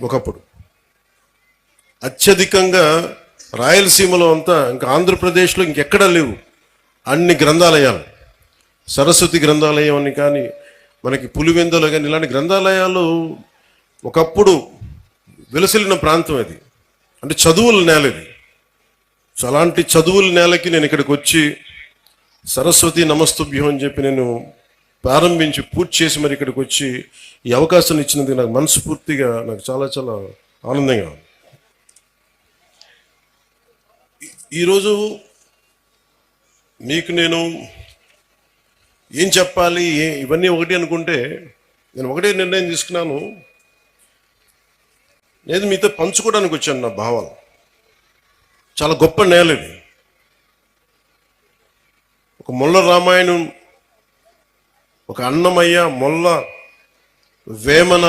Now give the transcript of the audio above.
ఒకప్పుడు. అత్యధికంగా రాయలసీమలో అంతా ఇంకా ఆంధ్రప్రదేశ్లో ఇంకెక్కడా లేవు. అన్ని గ్రంథాలయాలు. సరస్వతి గ్రంథాలయం అని కానీ మనకి పులివెందులు కానీ ఇలాంటి గ్రంథాలయాలు ఒకప్పుడు వెలసిల్లిన ప్రాంతం అది. అంటే చదువుల నేల ఇది. సో అలాంటి చదువుల నేలకి నేను ఇక్కడికి వచ్చి సరస్వతి నమస్తుభ్యం అని చెప్పి నేను ప్రారంభించి పూర్తి చేసి మరి ఇక్కడికి వచ్చి ఈ అవకాశాన్ని ఇచ్చినందుకు నాకు మనస్ఫూర్తిగా నాకు చాలా చాలా ఆనందంగా ఉంది. ఈరోజు మీకు నేను ఏం చెప్పాలి ఏ ఇవన్నీ ఒకటి అనుకుంటే నేను ఒకటే నిర్ణయం తీసుకున్నాను. నేను మీతో పంచుకోవడానికి వచ్చాను నా భావాలు. చాలా గొప్ప నేల ఇది ఒక ముళ్ళ రామాయణం ఒక అన్నమయ్య మొల్ల వేమన